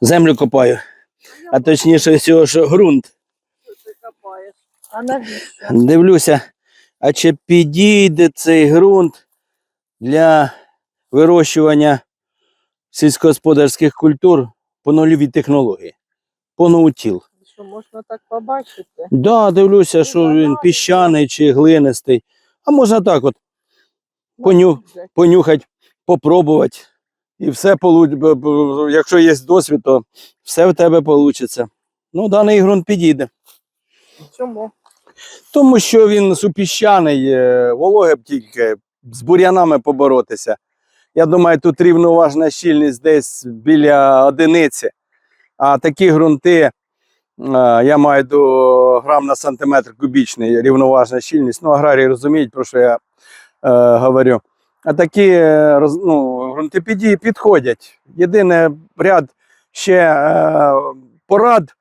Землю копаю. А точніше всього, що ґрунт. А навіщо? Дивлюся, а чи підійде цей ґрунт для вирощування сільськогосподарських культур по нульовій технології, по ноутіл. Що можна так побачити? Да, дивлюся, що він піщаний чи глинистий. А можна так от Поню- понюхати, попробувати. І все якщо є досвід, то все в тебе вийде. Ну, даний ґрунт підійде. Чому? Тому що він супіщаний, е, вологе б тільки з бур'янами поборотися. Я думаю, тут рівноважна щільність десь біля одиниці. А такі ґрунти, е, я маю до грам на сантиметр кубічний, рівноважна щільність. Ну, аграрії розуміють, про що я е, говорю. А такі е, ну, ґрунти підходять. Єдине ряд ще е, порад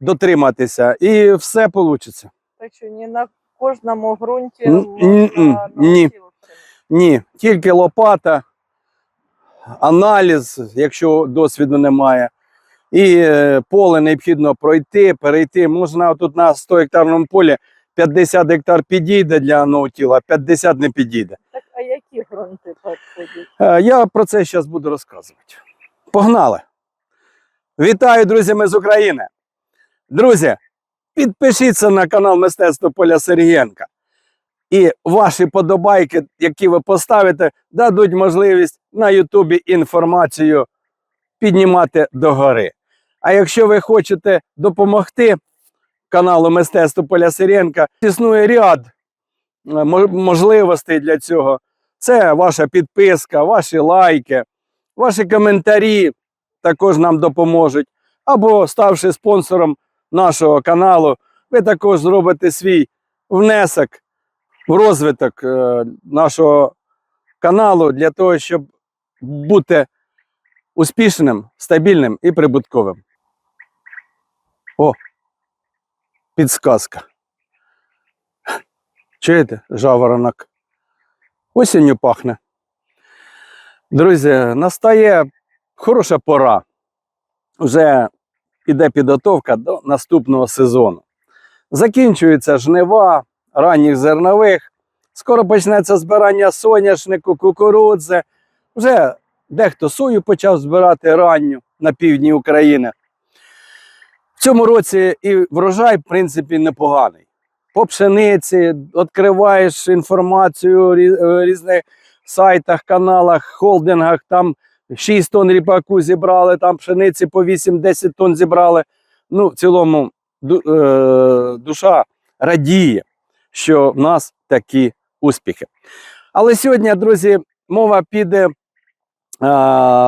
дотриматися, і все вийде. Так що не на кожному ґрунті можна ні. Ні, тільки лопата, аналіз, якщо досвіду немає. І е, поле необхідно пройти, перейти. Можна тут на 100 гектарному полі 50 гектар підійде для ноутіла, а 50 не підійде. А які ґрунти підходять? Е, Я про це зараз буду розказувати. Погнали! Вітаю, друзі, ми з України. Друзі, підпишіться на канал Мистецтво Поля Сергієнка. І ваші подобайки, які ви поставите, дадуть можливість на Ютубі інформацію піднімати догори. А якщо ви хочете допомогти каналу Мистецтво Поля Сиренка, існує ряд е, можливостей для цього. Це ваша підписка, ваші лайки, ваші коментарі також нам допоможуть. Або ставши спонсором нашого каналу, ви також зробите свій внесок в розвиток е, нашого каналу для того, щоб бути успішним, стабільним і прибутковим. О, підсказка. Чуєте, жаворонок? Осінню пахне. Друзі, настає хороша пора. Вже іде підготовка до наступного сезону. Закінчуються жнива ранніх зернових. Скоро почнеться збирання соняшнику, кукурудзи. Вже дехто сою почав збирати ранню на півдні України. В цьому році і врожай, в принципі, непоганий. По пшениці відкриваєш інформацію в е, різних сайтах, каналах, холдингах. Там 6 тонн ріпаку зібрали, там пшениці по 8-10 тонн зібрали. Ну, в цілому е, душа радіє, що в нас такі успіхи. Але сьогодні, друзі, мова піде е,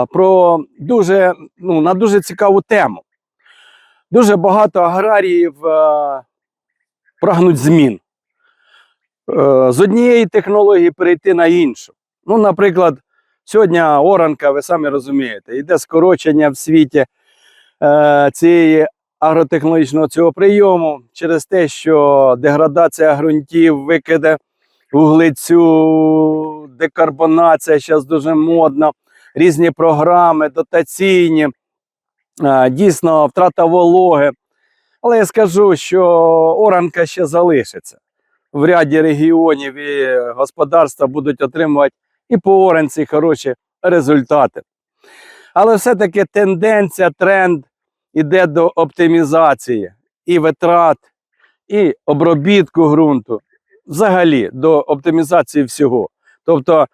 про дуже, ну, на дуже цікаву тему. Дуже багато аграріїв е, прагнуть змін. Е, з однієї технології перейти на іншу. Ну, наприклад, сьогодні оранка, ви самі розумієте, йде скорочення в світі е, цієї агротехнологічного цього прийому через те, що деградація ґрунтів, викиде вуглецю, декарбонація зараз дуже модна, різні програми, дотаційні, е, дійсно втрата вологи. Але я скажу, що оранка ще залишиться. В ряді регіонів і господарства будуть отримувати і по оранці хороші результати. Але все-таки тенденція, тренд іде до оптимізації і витрат, і обробітку ґрунту, взагалі до оптимізації всього. Тобто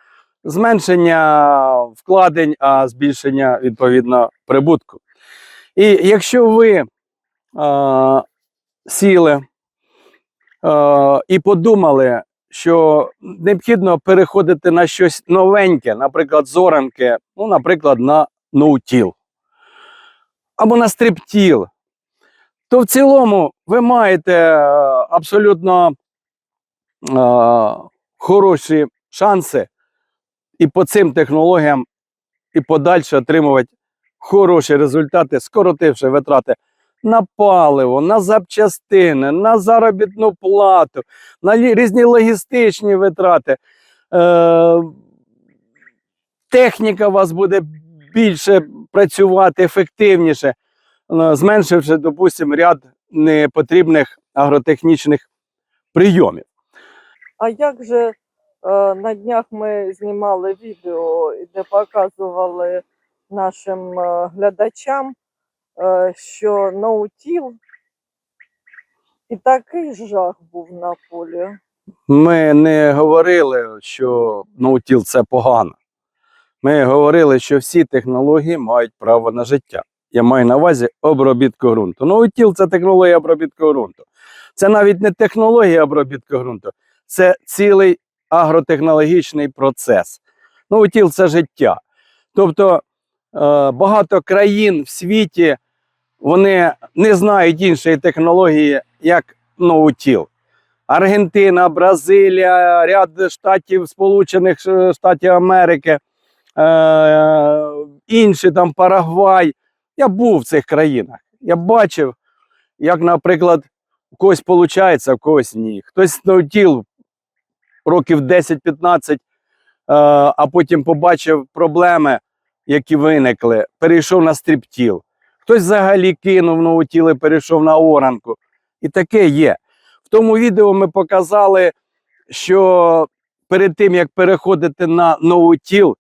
зменшення вкладень, а збільшення відповідно прибутку. І якщо ви сіли і подумали, що необхідно переходити на щось новеньке, наприклад, зоранки, ну, наприклад, на ноутіл або на стриптіл, то в цілому ви маєте е, абсолютно е, хороші шанси і по цим технологіям, і подальше отримувати хороші результати, скоротивши витрати на паливо, на запчастини, на заробітну плату, на різні логістичні витрати. Е, техніка у вас буде більше працювати, ефективніше, е, зменшивши, допустимо, ряд непотрібних агротехнічних прийомів. А як же е, на днях ми знімали відео, де показували нашим е, глядачам, що ноутіл і такий жах був на полі. Ми не говорили, що ноутіл це погано. Ми говорили, що всі технології мають право на життя. Я маю на увазі обробітку ґрунту. Ноутіл це технологія обробітку ґрунту. Це навіть не технологія обробітку ґрунту, це цілий агротехнологічний процес. Ноутіл це життя. Тобто е, багато країн в світі вони не знають іншої технології, як ноутіл. Аргентина, Бразилія, ряд штатів Сполучених Штатів Америки, е, інші там Парагвай. Я був в цих країнах. Я бачив, як, наприклад, у когось виходить, в когось ні. Хтось наутіл років 10-15, е, а потім побачив проблеми, які виникли, перейшов на стріптіл. Хтось взагалі кинув ноутіл і перейшов на оранку. І таке є. В тому відео ми показали, що перед тим як переходити на ноутіл,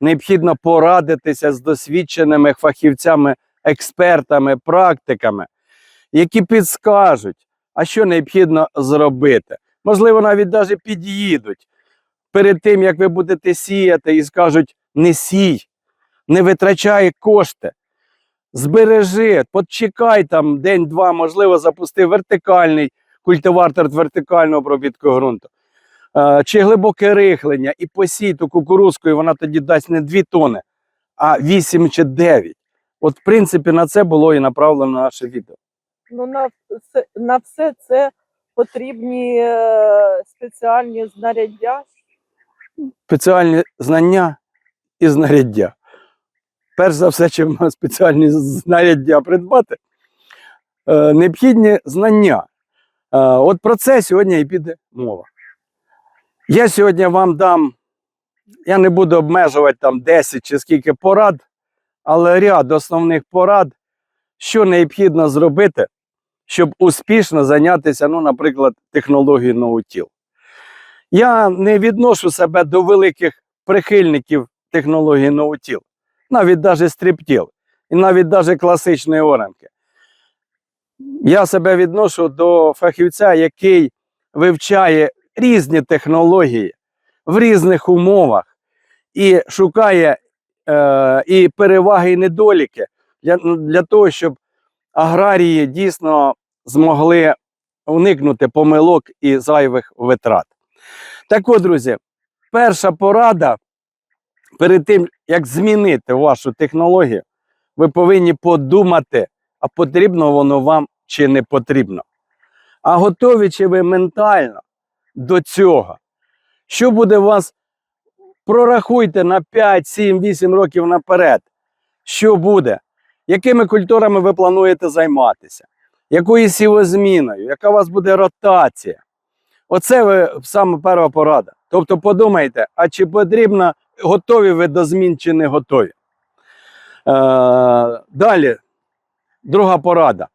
необхідно порадитися з досвідченими фахівцями, експертами, практиками, які підскажуть, а що необхідно зробити. Можливо, навіть навіть під'їдуть перед тим, як ви будете сіяти, і скажуть: не сій, не витрачай кошти. Збережи, почекай там день-два, можливо, запусти вертикальний культиватор вертикального обробітку ґрунту. Е, Чи глибоке рихлення і посій ту кукурузку, і вона тоді дасть не 2 тони, а 8 чи 9. От, в принципі, на це було і направлено наше відео. Ну, на все, на все це потрібні е, спеціальні знаряддя. Спеціальні знання і знаряддя. Перш за все, чим спеціальні знаряддя придбати, е, необхідні знання. Е, От про це сьогодні і піде мова. Я сьогодні вам дам, я не буду обмежувати там 10 чи скільки порад, але ряд основних порад, що необхідно зробити, щоб успішно зайнятися, ну, наприклад, технологією ноутіл. Я не відношу себе до великих прихильників технології ноутіл, навіть навіть стріптіл, і навіть навіть класичної оранки. Я себе відношу до фахівця, який вивчає різні технології в різних умовах і шукає е, і переваги, і недоліки для, для того, щоб аграрії дійсно змогли уникнути помилок і зайвих витрат. Так от, друзі, перша порада перед тим, як змінити вашу технологію, ви повинні подумати, а потрібно воно вам чи не потрібно. А готові чи ви ментально до цього? Що буде вас? Прорахуйте на 5, 7, 8 років наперед. Що буде? Якими культурами ви плануєте займатися? Якою сівозміною? Яка у вас буде ротація? Оце ви саме перша порада. Тобто подумайте, а чи потрібно, готові ви до змін, чи не готові. Е, далі, друга порада.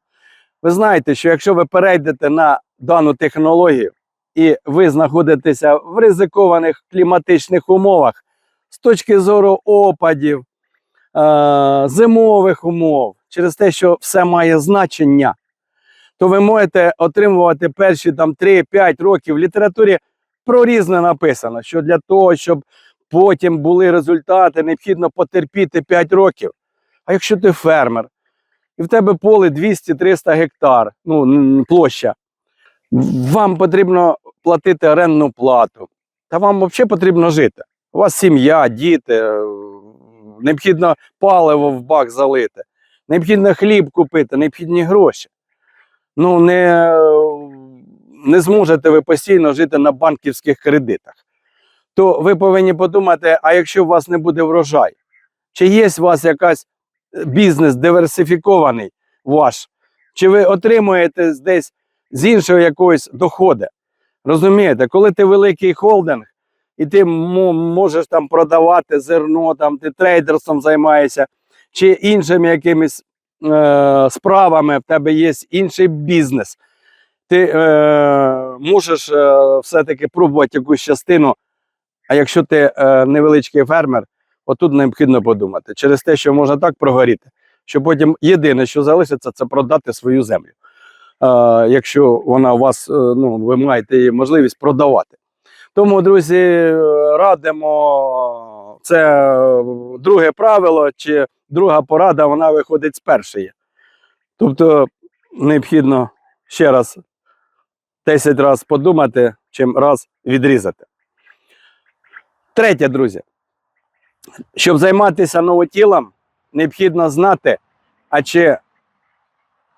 Ви знаєте, що якщо ви перейдете на дану технологію і ви знаходитеся в ризикованих кліматичних умовах з точки зору опадів, е, зимових умов, через те, що все має значення, то ви можете отримувати перші там 3-5 років в літературі про різне написано, що для того, щоб потім були результати, необхідно потерпіти 5 років. А якщо ти фермер, і в тебе поле 200-300 гектар, ну, площа, вам потрібно платити орендну плату, та вам взагалі потрібно жити. У вас сім'я, діти, е, необхідно паливо в бак залити, необхідно хліб купити, необхідні гроші. Ну, не, не зможете ви постійно жити на банківських кредитах. То ви повинні подумати: а якщо у вас не буде врожай, чи є у вас якась е, бізнес диверсифікований ваш, чи ви отримуєте десь з іншого якогось доходу? Розумієте, коли ти великий холдинг і ти можеш там продавати зерно, там ти трейдерством займаєшся, чи іншими якимись е, справами, в тебе є інший бізнес. Ти е, можеш е, все-таки пробувати якусь частину. А якщо ти е, невеличкий фермер, отут необхідно подумати через те, що можна так прогоріти, що потім єдине, що залишиться, це продати свою землю. Е, якщо вона у вас, е, ну, ви маєте її можливість продавати. Тому, друзі, радимо це друге правило чи друга порада, вона виходить з першої. Тобто необхідно ще раз 10 разів подумати, чим раз відрізати. Третє, друзі. Щоб займатися новотілом, необхідно знати, а чи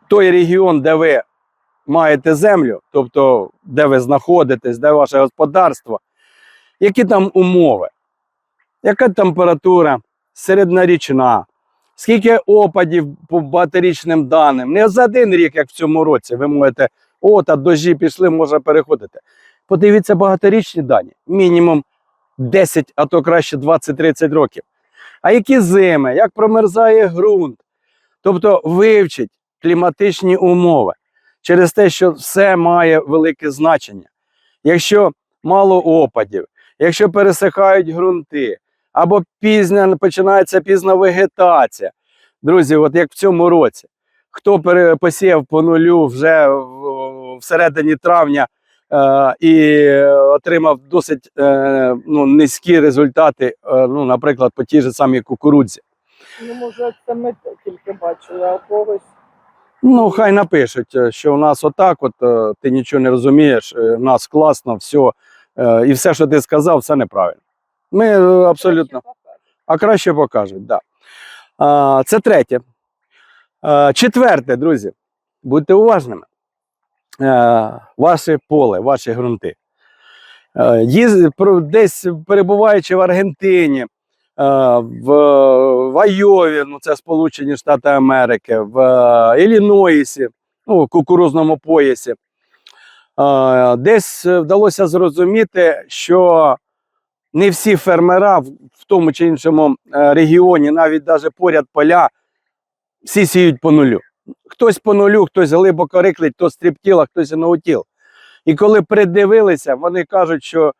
той регіон, де ви маєте землю, тобто де ви знаходитесь, де ваше господарство, які там умови, яка температура, середньорічна, скільки опадів по багаторічним даним. Не за один рік, як в цьому році, ви можете, о, та дощі пішли, може переходити. Подивіться багаторічні дані, мінімум 10, а то краще 20-30 років. А які зими, як промерзає ґрунт? Тобто вивчить кліматичні умови через те, що все має велике значення. Якщо мало опадів, якщо пересихають ґрунти, або пізня починається пізна вегетація. Друзі, от як в цьому році, хто посіяв по нулю вже в- всередині травня і отримав досить е, ну, низькі результати, е, ну, наприклад, по тій же самій кукурудзі. Ну, може, це ми тільки бачили, а когось. Ну, хай напишуть, е, що у нас отак, от е, ти нічого не розумієш, е, у нас класно, все. е, І все, що ти сказав, все неправильно. Ми е, абсолютно. А краще покажуть, так. Да. Це третє. Четверте, друзі, будьте уважними. Е, Ваше поле, ваші ґрунти. Е, Десь перебуваючи в Аргентині, е, в, в Айові, ну це Сполучені Штати Америки, в Іллінойсі, ну, кукурузному поясі. Десь вдалося зрозуміти, що не всі фермера в тому чи іншому регіоні, навіть даже поряд поля, всі сіють по нулю. Хтось по нулю, хтось глибоко риклить, хтось стріптіл, а хтось наутіл. І коли придивилися, вони кажуть, що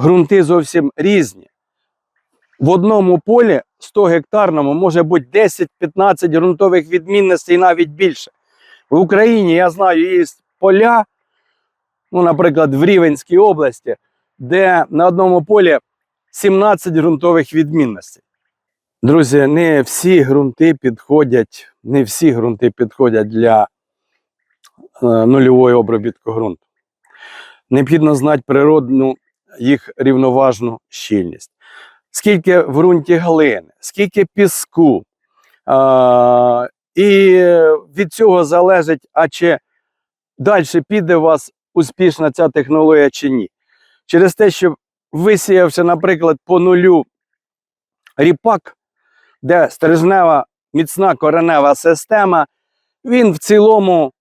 ґрунти зовсім різні. В одному полі 100 гектарному може бути 10-15 ґрунтових відмінностей, навіть більше. В Україні я знаю, є поля, ну, наприклад, в Рівенській області, де на одному полі 17 ґрунтових відмінностей. Друзі, не всі ґрунти підходять, не всі ґрунти підходять для е, нульової обробітку ґрунту. Необхідно знати природну їх рівноважну щільність. Скільки в ґрунті глини, скільки піску. А, і від цього залежить, а чи далі піде у вас успішна ця технологія чи ні. Через те, що висіявши, наприклад, по нулю ріпак, де стрижнева міцна коренева система, він в цілому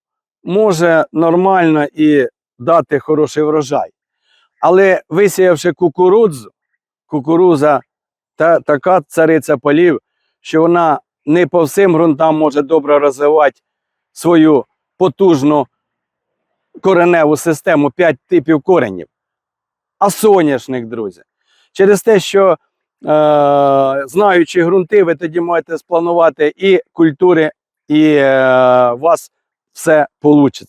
може нормально і дати хороший врожай. Але висіявши кукурудзу, кукуруза та, така цариця полів, що вона не по всім ґрунтам може добре розвивати свою потужну кореневу систему, 5 типів коренів. А соняшник, друзі. Через те, що знаючи ґрунти, ви тоді можете спланувати і культури, і е, у вас все вийде.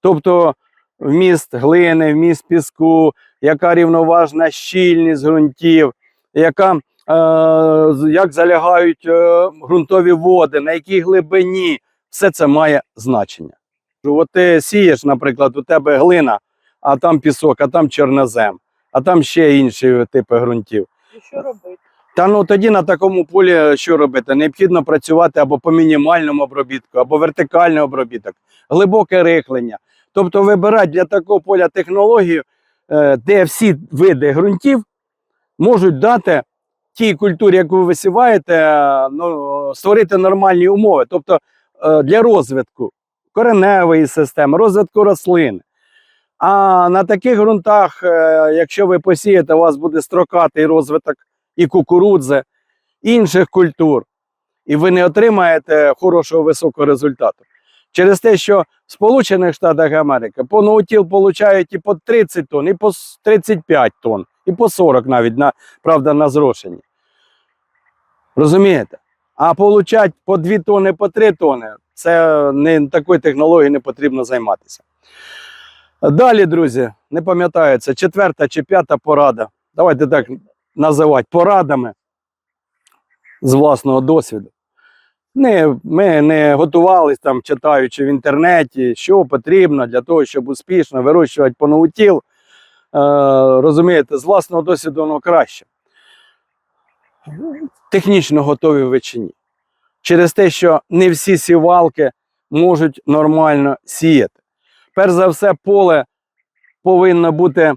Тобто вміст глини, вміст піску, яка рівноважна щільність ґрунтів, яка, е, як залягають е, ґрунтові води, на якій глибині, все це має значення. От ти сієш, наприклад, у тебе глина, а там пісок, а там чорнозем, а там ще інші типи ґрунтів. Що робити? Та ну тоді на такому полі що робити? Необхідно працювати або по мінімальному обробітку, або вертикальний обробіток, глибоке рихлення. Тобто вибирати для такого поля технологію, е, де всі види ґрунтів можуть дати тій культурі, яку ви висіваєте, е, ну, створити нормальні умови. Тобто е, для розвитку кореневої системи, розвитку рослин. А на таких ґрунтах, е, якщо ви посієте, у вас буде строкатий розвиток і кукурудзи, інших культур, і ви не отримаєте хорошого високого результату. Через те, що в Сполучених Штатах Америки по получають і по 30 тонн, і по 35 тонн, і по 40 навіть, на, правда, на зрошенні. Розумієте? А получать по 2 тонни, по 3 тонни, це не такою технологією не потрібно займатися. Далі, друзі, не пам'ятаю, це четверта чи п'ята порада. Давайте так називати порадами з власного досвіду. Не, ми не готувалися там, читаючи в інтернеті, що потрібно для того, щоб успішно вирощувати поновутіл. Е, розумієте, з власного досвіду воно краще. Технічно готові в вечині. Через те, що не всі сівалки можуть нормально сіяти. Перш за все, поле повинно бути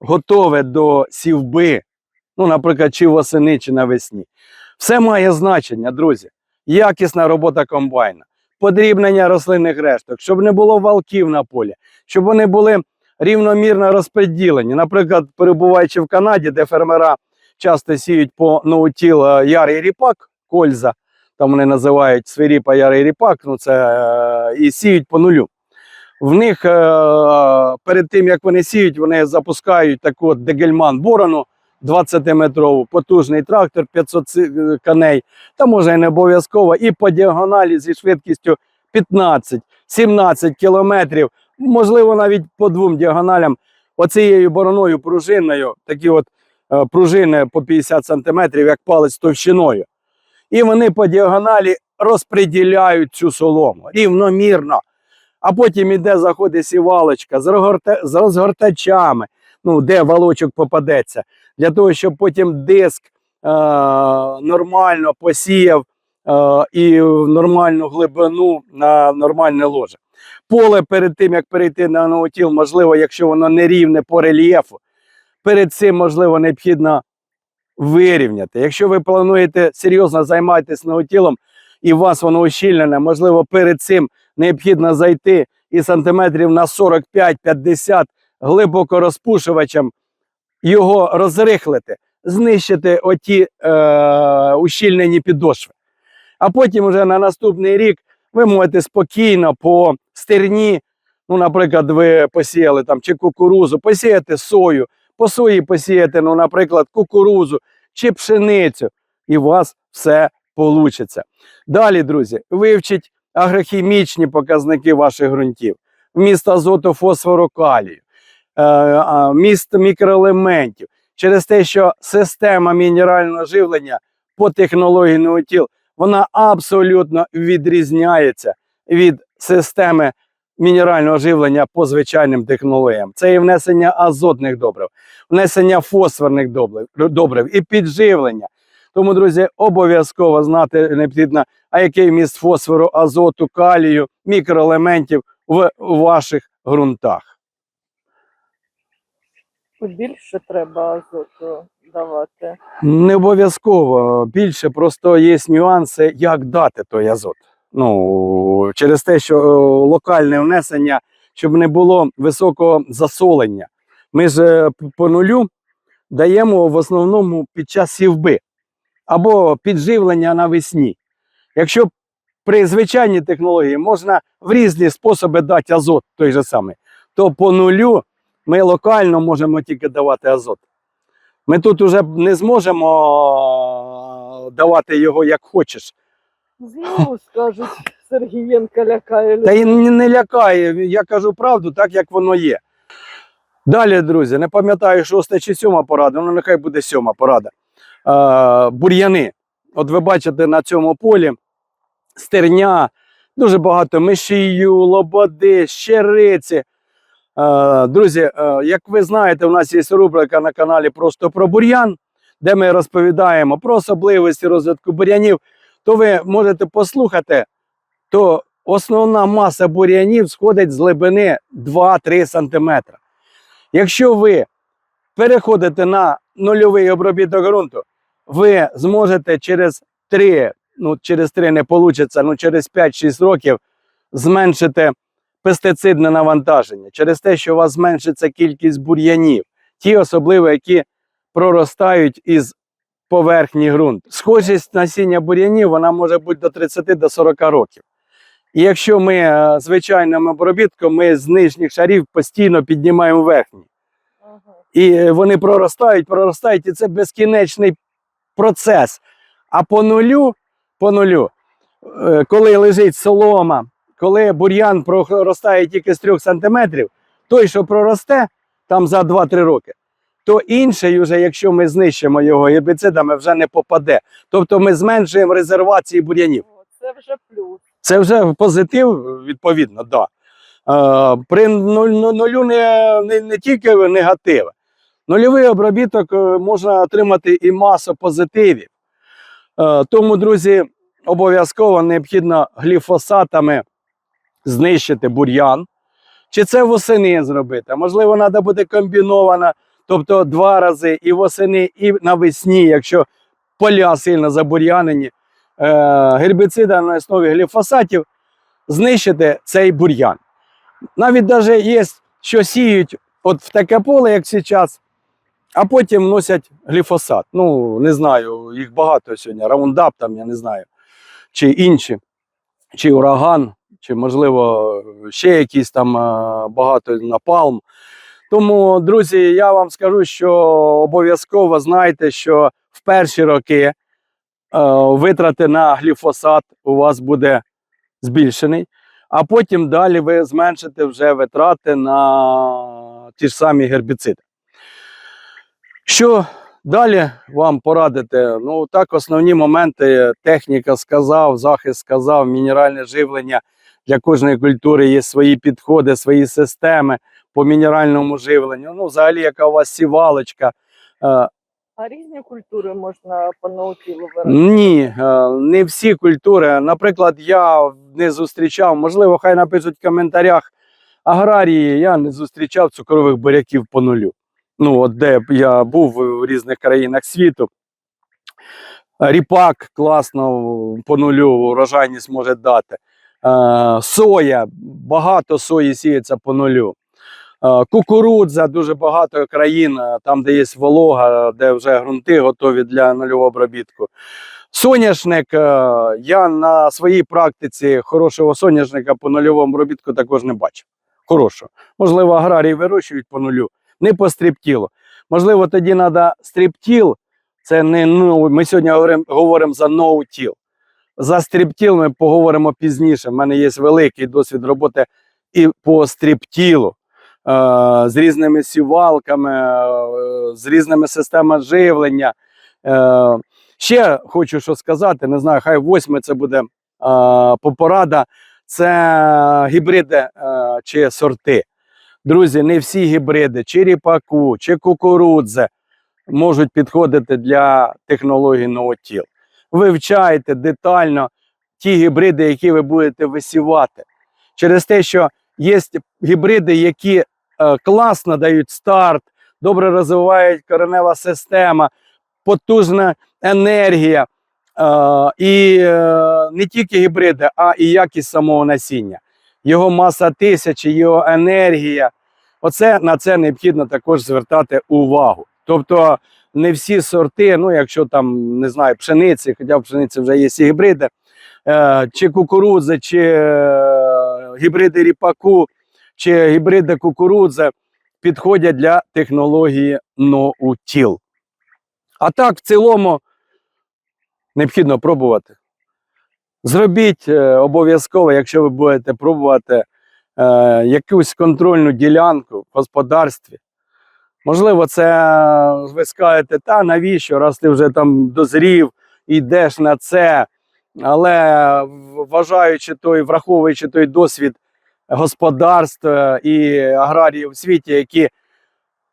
готове до сівби, ну, наприклад, чи восени, чи навесні. Все має значення, друзі. Якісна робота комбайна, подрібнення рослинних решток, щоб не було валків на полі, щоб вони були рівномірно розподілені. Наприклад, перебуваючи в Канаді, де фермера часто сіють по ноутіл е, ярий ріпак, кольза, там вони називають свиріпа ярий ріпак, ну це е, і сіють по нулю. В них е, перед тим як вони сіють, вони запускають таку дегельман борону 20-метрову, потужний трактор 500 е, коней, та може і не обов'язково, і по діагоналі зі швидкістю 15-17 кілометрів, можливо, навіть по двом діагоналям, оцією бороною пружиною, такі от е, пружини по 50 сантиметрів, як палець товщиною. І вони по діагоналі розподіляють цю солому. Рівномірно. А потім іде, заходить сівалочка з, розгорта- з розгортачами, ну, де валочок попадеться, для того, щоб потім диск е- нормально посіяв е- і в нормальну глибину на нормальне ложе. Поле перед тим, як перейти на ноутіл, можливо, якщо воно не рівне по рельєфу, перед цим, можливо, необхідно вирівняти. Якщо ви плануєте серйозно займатися ноутілом і у вас воно ущільнене, можливо, перед цим необхідно зайти і сантиметрів на 45-50 глибоко розпушувачем його розрихлити, знищити оті е, ущільнені підошви. А потім уже на наступний рік ви можете спокійно по стерні, ну, наприклад, ви посіяли там чи кукурузу, посіяти сою, по сої посіяти, ну, наприклад, кукурузу чи пшеницю, і у вас все вийде. Далі, друзі, вивчіть агрохімічні показники ваших ґрунтів, вміст азоту, фосфору, калію, е, вміст мікроелементів. Через те, що система мінерального живлення по технології Неотіл, вона абсолютно відрізняється від системи мінерального живлення по звичайним технологіям. Це і внесення азотних добрив, внесення фосфорних добрив, добрив і підживлення. Тому, друзі, обов'язково знати необхідно, а який вміст фосфору, азоту, калію, мікроелементів в ваших ґрунтах. Більше треба азоту давати. Не обов'язково більше, просто є нюанси, як дати той азот. Ну, через те, що е, локальне внесення, щоб не було високого засолення. Ми ж е, по нулю даємо в основному під час сівби або підживлення навесні. Якщо при звичайній технології можна в різні способи дати азот той же самий, то по нулю ми локально можемо тільки давати азот. Ми тут уже не зможемо давати його як хочеш. Знову скажуть, Сергієнка лякає Та й не, не лякає, я кажу правду, так як воно є. Далі, друзі, не пам'ятаю, шоста чи сьома порада, ну нехай буде сьома порада. Е, бур'яни. От ви бачите на цьому полі стерня, дуже багато мишію, лободи, щериці. Е, друзі, е, як ви знаєте, у нас є рубрика на каналі Просто про бур'ян, де ми розповідаємо про особливості розвитку бур'янів. То ви можете послухати, то основна маса бур'янів сходить з глибини 2-3 см. Якщо ви переходите на нульовий обробіток ґрунту, ви зможете через 3, ну через 3 не вийде, ну через 5-6 років зменшити пестицидне навантаження, через те, що у вас зменшиться кількість бур'янів, ті особливо, які проростають із поверхні ґрунту. Схожість насіння бур'янів вона може бути до 30 до 40 років. І якщо ми е, звичайним обробітком, ми з нижніх шарів постійно піднімаємо верхні. І е, вони проростають, проростають, і це безкінечний процес. А по нулю, по нулю, е, коли лежить солома, коли бур'ян проростає тільки з 3 сантиметрів, той, що проросте там за 2-3 роки, то інший, уже, якщо ми знищимо його гербіцидами, вже не попаде. Тобто ми зменшуємо резервації бур'янів. Це вже плюс. Це вже позитив, відповідно, да. Е, при ну- нулю не, не, не тільки негативи. Нульовий обробіток е, можна отримати і масу позитивів. Е, тому, друзі, обов'язково необхідно гліфосатами знищити бур'ян. Чи це восени зробити? Можливо, треба буде комбіновано, тобто два рази і восени, і навесні, якщо поля сильно забур'янені е, гербіцида на основі гліфосатів знищити цей бур'ян. Навіть навіть є, що сіють от в таке поле, як зараз, а потім вносять гліфосат. Ну, не знаю, їх багато сьогодні. Раундап, там, я не знаю, чи інші, чи ураган, чи, можливо, ще якісь там е, багато напалм. Тому, друзі, я вам скажу, що обов'язково знайте, що в перші роки е, витрати на гліфосат у вас буде збільшений, а потім далі ви зменшите вже витрати на ті ж самі гербіциди. Що далі вам порадити? Ну, так, основні моменти техніка сказав, захист сказав, мінеральне живлення. Для кожної культури є свої підходи, свої системи по мінеральному живленню. Ну, взагалі, яка у вас сівалочка. Е, А різні культури можна по наутілу виробити? ні, е, не всі культури. Наприклад, я не зустрічав, можливо, хай напишуть в коментарях аграрії, я не зустрічав цукрових буряків по нулю. Ну, от де я був в різних країнах світу. Ріпак класно по нулю урожайність може дати. Е, Соя, багато сої сіється по нулю. Е, Кукурудза, дуже багато країн, е, там, де є волога, де вже ґрунти готові для нульового обробітку. Соняшник, я на своїй практиці хорошого соняшника по нульовому обробітку також не бачив. Хорошого. Можливо, аграрії вирощують по нулю, не по стріптілу. Можливо, тоді треба стріптіл. Це не ну, ми сьогодні говоримо, говоримо за ноутіл. За стріптіл ми поговоримо пізніше. У мене є великий досвід роботи і по стріптілу. е, З різними сівалками, е, з різними системами живлення. Е, Ще хочу що сказати, не знаю, хай восьме це буде попорада. Це гібриди чи сорти. Друзі, не всі гібриди, чи ріпаку, чи кукурудзи можуть підходити для технології ноутіл. Вивчайте детально ті гібриди, які ви будете висівати. Через те, що є гібриди, які е, класно дають старт, добре розвивають коренева система, потужна енергія. Е, і е, не тільки гібриди, а і якість самого насіння. Його маса тисячі, його енергія. Оце на це необхідно також звертати увагу. Тобто не всі сорти, ну якщо там не знаю, пшениці, хоча в пшениці вже є і гібриди, е, чи кукурудзи, чи е, гібриди ріпаку, чи гібриди кукурудзи підходять для технології ноутіл. А так, в цілому, необхідно пробувати. Зробіть е, обов'язково, якщо ви будете пробувати е, якусь контрольну ділянку в господарстві. Можливо, це ви скажете, та навіщо, раз ти вже там дозрів, йдеш на це. Але вважаючи той, враховуючи той досвід господарств і аграріїв у світі, які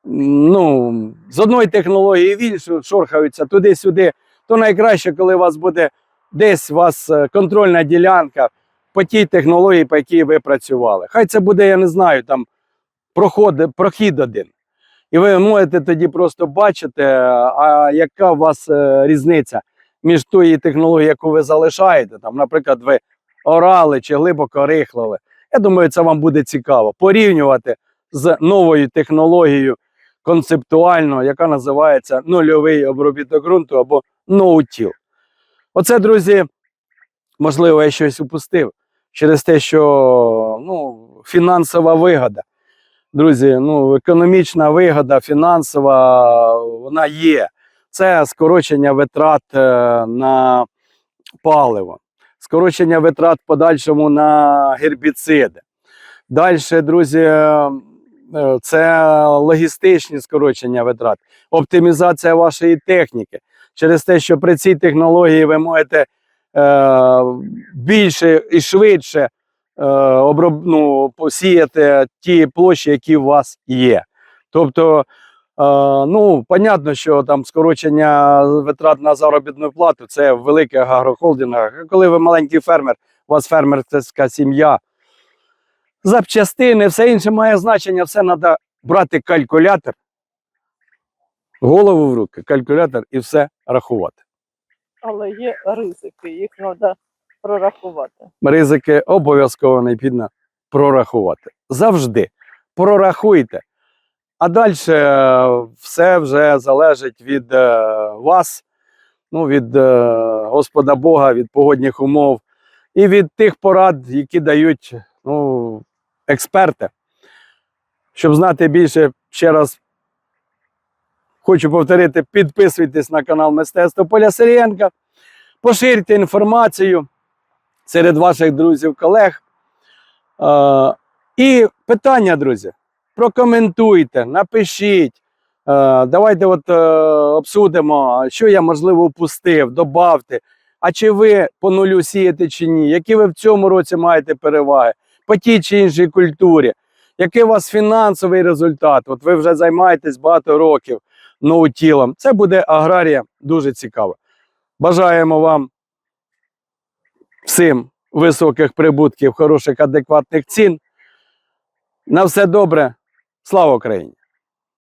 ну, з одної технології в іншу шорхаються туди-сюди, то найкраще, коли у вас буде десь у вас е, контрольна ділянка по тій технології, по якій ви працювали. Хай це буде, я не знаю, там проход, прохід один. І ви можете тоді просто бачити, а яка у вас е, різниця між тою технологією, яку ви залишаєте. Там, наприклад, ви орали чи глибоко рихлили. Я думаю, це вам буде цікаво порівнювати з новою технологією концептуально, яка називається нульовий обробіток ґрунту або ноутіл. Оце, друзі, можливо, я щось упустив через те, що ну, фінансова вигода. Друзі, ну, економічна вигода, фінансова, вона є. Це скорочення витрат е, на паливо, скорочення витрат подальшому на гербіциди. Далі, друзі, е, е, це логістичні скорочення витрат, оптимізація вашої техніки. Через те, що при цій технології ви можете більше і швидше е, оброб, ну, посіяти ті площі, які у вас є. Тобто, е, ну, понятно, що там скорочення витрат на заробітну плату це в великих агрохолдингах. Коли ви маленький фермер, у вас фермерська сім'я, запчастини, все інше має значення, все треба брати калькулятор, голову в руки, калькулятор і все рахувати. Але є ризики, їх треба прорахувати. ризики обов'язково необхідно прорахувати. Завжди прорахуйте. А далі все вже залежить від е, вас, ну, від е, Господа Бога, від погодних умов і від тих порад, які дають ну, експерти. Щоб знати більше, ще раз хочу повторити: підписуйтесь на канал Мистецтво Поля Сирієнка, поширюйте інформацію серед ваших друзів, колег. Е, і питання, друзі, прокоментуйте, напишіть. Е, давайте от, е, обсудимо, що я, можливо, упустив, добавте. А чи ви по нулю сієте чи ні? Які ви в цьому році маєте переваги по тій чи іншій культурі? Який у вас фінансовий результат? От ви вже займаєтесь багато років ноутілом. Це буде аграрія дуже цікаво. Бажаємо вам всім високих прибутків, хороших, адекватних цін. На все добре. Слава Україні!